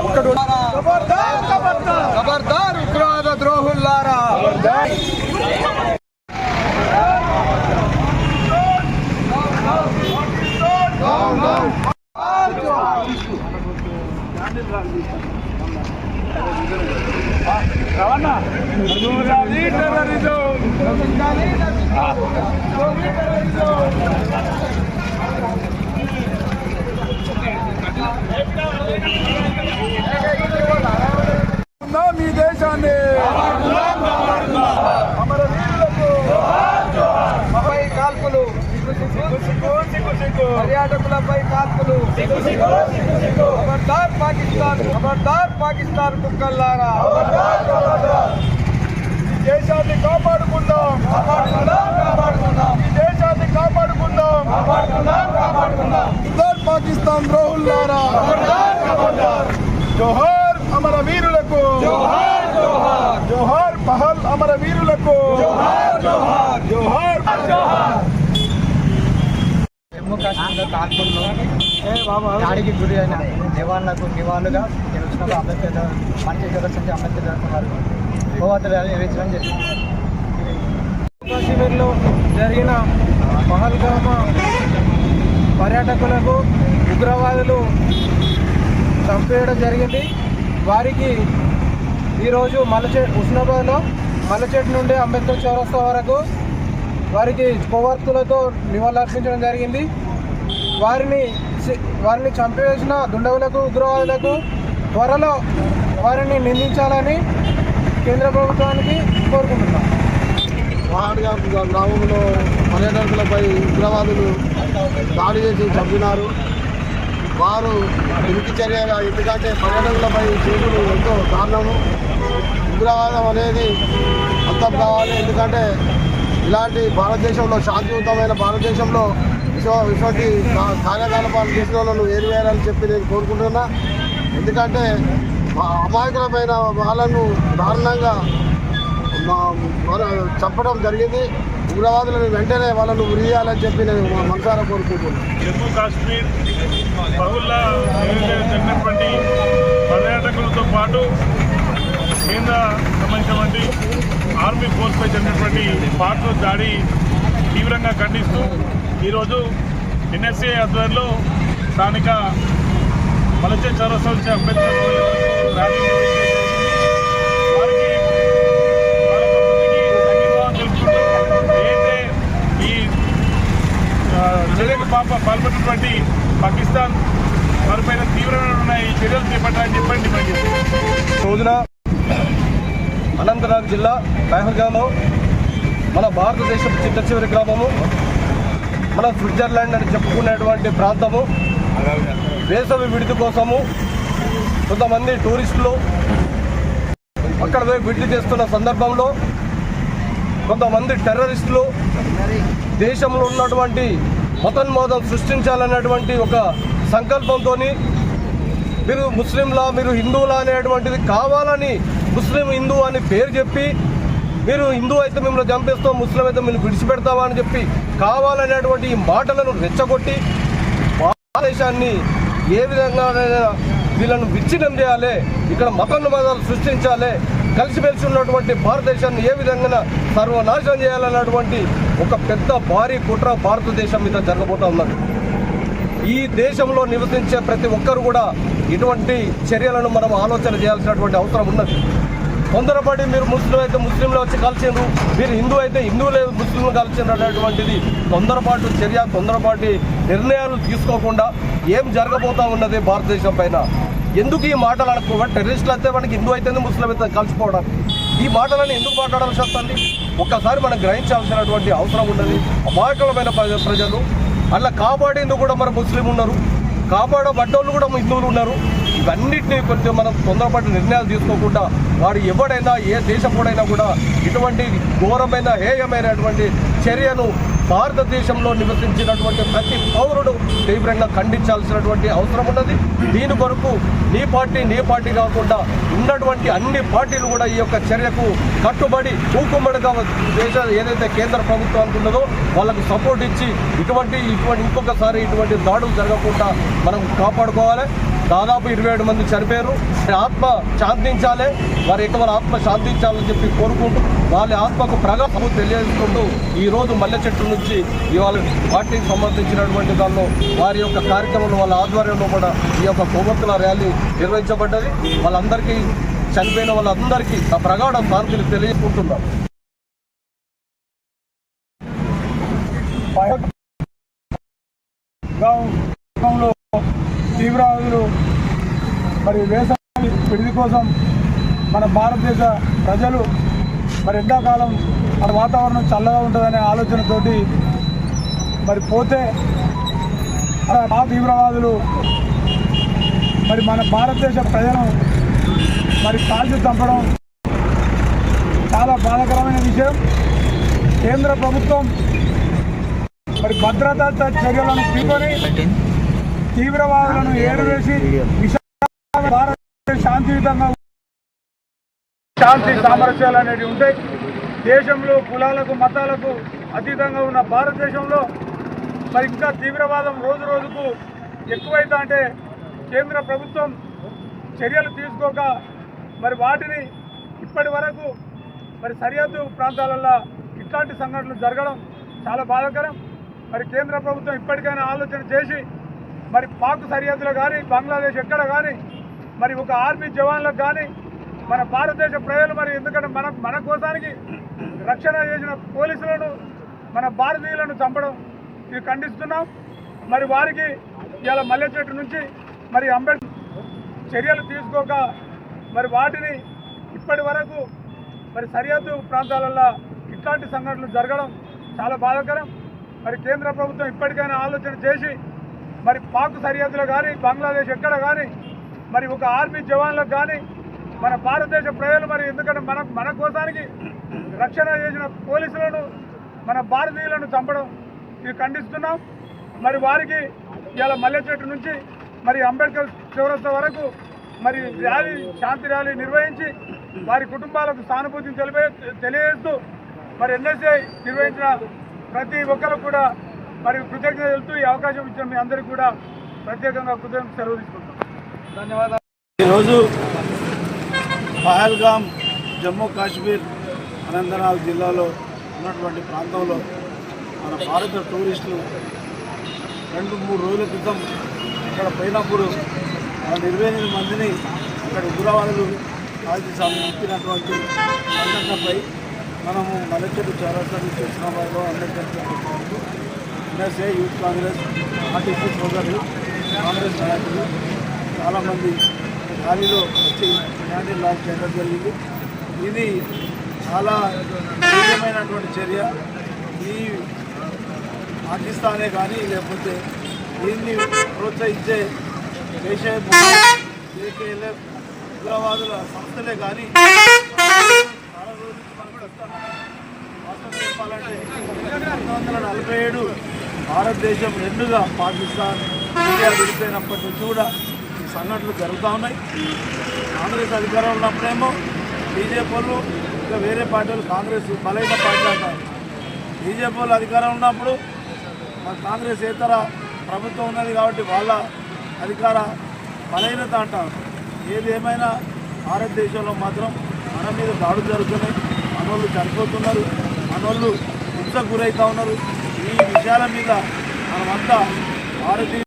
ఒక్కడు ఖబర్దార్ ఉగ్రవాద ద్రోహుల్లారా కాల్పులు ఖబర్దార్ పాకిస్తాన్ ఖబర్దార్ పాకిస్తాన్ కుక్కల్లారా ఈ దేశాన్ని కాపాడుకుందాం ఈ దేశాన్ని కాపాడుకుందాం ఖబర్దార్ పాకిస్తాన్ ద్రోహుల్లారా జోహార్ అమర వీరులకు దాడికి గురి అయిన జవాన్లకు నివాళులుగా తెలుసుకున్న అంబేద్కర్ మంచి జగత్సంచి అంబేద్కర్ గారు గోవాతలు నిర్వహించడం జరిగింది కాశ్మీర్లో జరిగిన పహల్గామా పర్యాటకులకు ఉగ్రవాదులు చంపేయడం జరిగింది. వారికి ఈరోజు మలచే ఉస్నాబాద్లో మల్లచెట్టు నుండి అంబేద్కర్ చౌరస్తా వరకు వారికి కొవ్వొత్తులతో నివాళులర్పించడం జరిగింది. వారిని వారిని చంపివేసిన దుండగులకు ఉగ్రవాదులకు త్వరలో వారిని నిందించాలని కేంద్ర ప్రభుత్వానికి కోరుకుంటున్నాం. మహాడిగా గ్రామంలో పర్యాటకులపై ఉగ్రవాదులు దాడి చేసి చంపినారు. వారు ఇంటి చర్యగా ఎందుకంటే పర్యాటకులపై చేతులు ఎంతో కారణము ఉగ్రవాదం అనేది అంతం కావాలి ఎందుకంటే ఇలాంటి భారతదేశంలో శాంతియుతమైన భారతదేశంలో విశ్వ ఇటువంటి కా- కార్యకలాపాలు చేసిన వాళ్ళను ఏరివేయాలని చెప్పి నేను కోరుకుంటున్నా. ఎందుకంటే మా అమాయకులమైన వాళ్ళను దారుణంగా మా- చంపడం జరిగింది. ఉగ్రవాదులను వెంటనే వాళ్ళను ఉరియాలని చెప్పి నేను మా మనసారా కోరుకుంటున్నాను జమ్మూ కాశ్మీర్ బహుళ జరిగినటువంటి పర్యాటకులతో పాటు కేంద్ర సంబంధించినటువంటి ఆర్మీ ఫోర్స్పై జరిగినటువంటి పాటలు దాడి తీవ్రంగా ఖండిస్తూ ఈరోజు ఎన్ఎస్ఏ ఆధ్వర్యంలో స్థానిక మలచే చౌరస్తా నుంచి అంబేద్కర్ ర్యాలీ వారికి వాళ్ళ తెలుపుకుంటూ ఏదైతే ఈ చర్యకు పాప పాల్పడినటువంటి పాకిస్తాన్ వారిపైన తీవ్రమైన ఈ చర్యలు చేపట్టాలని చెప్పండి రోజున అనంతనాగ్ జిల్లా పహల్గామం మన భారతదేశం చిట్ట చివరి గ్రామము. మన స్విట్జర్లాండ్ అని చెప్పుకునేటువంటి ప్రాంతము. వేసవి విడుదల కోసము కొంతమంది టూరిస్టులు అక్కడ పోయి విడుదల చేస్తున్న సందర్భంలో కొంతమంది టెర్రరిస్టులు దేశంలో ఉన్నటువంటి మతోన్మోదం సృష్టించాలన్నటువంటి ఒక సంకల్పంతో మీరు ముస్లింలా మీరు హిందువులా అనేటువంటిది కావాలని ముస్లిం హిందూ అని పేరు చెప్పి మీరు హిందూ అయితే మిమ్మల్ని చంపేస్తాం ముస్లిం అయితే మిమ్మల్ని విడిచిపెడతావా అని చెప్పి కావాలనేటువంటి ఈ మాటలను రెచ్చగొట్టి భారతదేశాన్ని ఏ విధంగా వీళ్ళను విచ్ఛిన్నం చేయాలి ఇక్కడ మతోన్మాదాలు సృష్టించాలి కలిసిమెలిసి ఉన్నటువంటి భారతదేశాన్ని ఏ విధంగా సర్వనాశనం చేయాలన్నటువంటి ఒక పెద్ద భారీ కుట్ర భారతదేశం మీద జరగబోతా ఉన్నది. ఈ దేశంలో నివసించే ప్రతి ఒక్కరు కూడా ఇటువంటి చర్యలను మనం ఆలోచన చేయాల్సినటువంటి అవసరం ఉన్నది. తొందరపడి మీరు ముస్లిం అయితే ముస్లింలు వచ్చి కలిసిండ్రు మీరు హిందూ అయితే హిందువులే ముస్లింలు కలిసిండ్రు అనేటువంటిది తొందరపాటు చర్య తొందరపాటి నిర్ణయాలు తీసుకోకుండా ఏం జరగబోతా ఉన్నది భారతదేశం పైన? ఎందుకు ఈ మాటలు అనుకోవాలి టెర్రరిస్టులు అయితే మనకి హిందూ అయితే ముస్లిం అయితే కలిసిపోవడానికి ఈ మాటలను ఎందుకు మాట్లాడాల్సి వస్తుంది? ఒక్కసారి మనం గ్రహించాల్సినటువంటి అవసరం ఉన్నది అమాయకులమైన ప్రజలు. అలా కాపాడేందుకు కూడా మన ముస్లిం ఉన్నారు. కాపాడబడ్డోళ్ళు కూడా హిందువులు ఉన్నారు. ఇవన్నిటినీ కొంచెం మనం తొందరపాటు నిర్ణయాలు తీసుకోకుండా వాడు ఎవడైనా ఏ దేశపుడైనా కూడా ఇటువంటి ఘోరమైన హేయమైనటువంటి చర్యను భారతదేశంలో నివసించినటువంటి ప్రతి పౌరుడు తీవ్రంగా ఖండించాల్సినటువంటి అవసరం ఉన్నది. దీని కొరకు నీ పార్టీ నీ పార్టీ కాకుండా ఉన్నటువంటి అన్ని పార్టీలు కూడా ఈ యొక్క చర్యకు కట్టుబడి ఊకుమ్మడిగా దేశ ఏదైతే కేంద్ర ప్రభుత్వానికి ఉన్నదో వాళ్ళకు సపోర్ట్ ఇచ్చి ఇటువంటి ఇటువంటి ఇంకొకసారి ఇటువంటి దాడులు జరగకుండా మనం కాపాడుకోవాలి. దాదాపు ఇరవై ఏడు మంది చనిపోయారు. ఆత్మ శాంతించాలి. వారి ఎక్కువ ఆత్మ శాంతించాలని చెప్పి కోరుకుంటూ వాళ్ళ ఆత్మకు ప్రగతి తెలియజేసుకుంటూ ఈరోజు మల్లె చెట్టు నుంచి ఇవాళ పార్టీకి సంబంధించినటువంటి దానిలో వారి యొక్క కార్యక్రమంలో వాళ్ళ ఆధ్వర్యంలో కూడా ఈ యొక్క కొవ్వొత్తుల ర్యాలీ నిర్వహించబడ్డది. వాళ్ళందరికీ చనిపోయిన వాళ్ళందరికీ ఆ ప్రగాఢ శాంతిని తెలియజేసుకుంటున్నారు తీవ్రవాదులు మరి వేసవి విడిది కోసం మన భారతదేశ ప్రజలు మరి ఎండాకాలం మన వాతావరణం చల్లగా ఉంటుందనే ఆలోచనతోటి మరి పోతే ఆ తీవ్రవాదులు మరి మన భారతదేశ ప్రజలను మరి కాల్చి చంపడం చాలా బాధాకరమైన విషయం. కేంద్ర ప్రభుత్వం మరి భద్రతా చర్యలను తీసుకొని తీవ్రవాదులను ఏరువేసి భారత శాంతియుతంగా శాంతి సామరస్యాలు అనేవి ఉంటాయి దేశంలో కులాలకు మతాలకు అతీతంగా ఉన్న భారతదేశంలో మరి ఇంకా తీవ్రవాదం రోజు రోజుకు ఎక్కువైతా అంటే కేంద్ర ప్రభుత్వం చర్యలు తీసుకోక మరి వాటిని ఇప్పటి వరకు మరి సరిహద్దు ప్రాంతాలలో ఇట్లాంటి సంఘటనలు జరగడం చాలా బాధాకరం. మరి కేంద్ర ప్రభుత్వం ఇప్పటికైనా ఆలోచన చేసి మరి పాక్ సరిహద్దులో కానీ బంగ్లాదేశ్ ఎక్కడ కానీ మరి ఒక ఆర్మీ జవాన్లకు కానీ మన భారతదేశ ప్రజలు మరి ఎందుకంటే మన మన కోసానికి రక్షణ చేసిన పోలీసులను మన భారతీయులను చంపడం ఇది ఖండిస్తున్నాం. మరి వారికి ఇలా మల్లె చెట్టు నుంచి మరి అంబేద్కర్ చర్యలు తీసుకోక మరి వాటిని ఇప్పటి వరకు మరి సరిహద్దు ప్రాంతాలలో ఇట్లాంటి సంఘటనలు జరగడం చాలా బాధాకరం. మరి కేంద్ర ప్రభుత్వం ఇప్పటికైనా ఆలోచన చేసి మరి పాక్ సరిహద్దులో కానీ బంగ్లాదేశ్ ఎక్కడ కానీ మరి ఒక ఆర్మీ జవాన్లకు కానీ మన భారతదేశ ప్రజలు మరి ఎందుకంటే మన మన కోసానికి రక్షణ చేసిన పోలీసులను మన భారతీయులను చంపడం ఇది ఖండిస్తున్నాం. మరి వారికి ఇవాళ మల్లె చెట్టు నుంచి మరి అంబేద్కర్ చౌరస్తా వరకు మరి ర్యాలీ శాంతి ర్యాలీ నిర్వహించి వారి కుటుంబాలకు సానుభూతిని తెలిపే తెలియజేస్తూ మరి ఎన్ఎస్ఐ నిర్వహించిన ప్రతి ఒక్కరు కూడా మరి కృతజ్ఞత తెలుపుతూ ఈ అవకాశం ఇచ్చిన మీ అందరికీ కూడా ప్రత్యేకంగా కృతజ్ఞత సెలవు తీసుకుంటాం ధన్యవాదాలు. ఈరోజు పహల్గామ్ జమ్మూ కాశ్మీర్ అనంతనాగ్ జిల్లాలో ఉన్నటువంటి ప్రాంతంలో మన భారత టూరిస్టులు రెండు మూడు రోజుల క్రితం అక్కడ పోయినప్పుడు మన ఇరవై ఎనిమిది మందిని అక్కడ ఉగ్రవాదులు కాల్చి చంపినటువంటి సంఘటనపై మనము మలచెట్టు చౌరస్తాని కృష్ణాబాద్లో అంబేద్కర్ అందరికీ ఎన్ఎస్ఏ యూత్ కాంగ్రెస్ ఆర్టీసీ సోదరులు కాంగ్రెస్ నాయకులు చాలామంది దానిలో వచ్చి క్యాండిల్ లాంచ్ చేయడం జరిగింది. ఇది చాలా తీవ్రమైనటువంటి చర్య. ఈ పాకిస్తానే కానీ లేకపోతే దీన్ని ప్రోత్సహించే దేశం జేకేఎల్ఎఫ్ ఉగ్రవాదుల సంస్థలే కానీ చాలా చెప్పాలంటే పంతొమ్మిది వందల నలభై ఏడు భారతదేశం రెండుగా పాకిస్తాన్ ఇండియా విడిపోయినప్పటి నుంచి కూడా సంఘటనలు జరుగుతూ ఉన్నాయి. కాంగ్రెస్ అధికారంలో ఉన్నప్పుడేమో బీజేపీ వాళ్ళు ఇంకా వేరే పార్టీలు కాంగ్రెస్ బలైన పార్టీ అంటారు. బీజేపీ వాళ్ళు అధికారం ఉన్నప్పుడు మన కాంగ్రెస్ ఇతర ప్రభుత్వం ఉన్నది కాబట్టి వాళ్ళ అధికార బలహీనత అంటారు. ఏది ఏమైనా భారతదేశంలో మాత్రం మన మీద దాడులు జరుగుతున్నాయి. మనోళ్ళు చనిపోతున్నారు. మనోళ్ళు హింసకు గురవుతూ ఉన్నారు. ఈ విషయాల మీద మనమంతా భారతీయ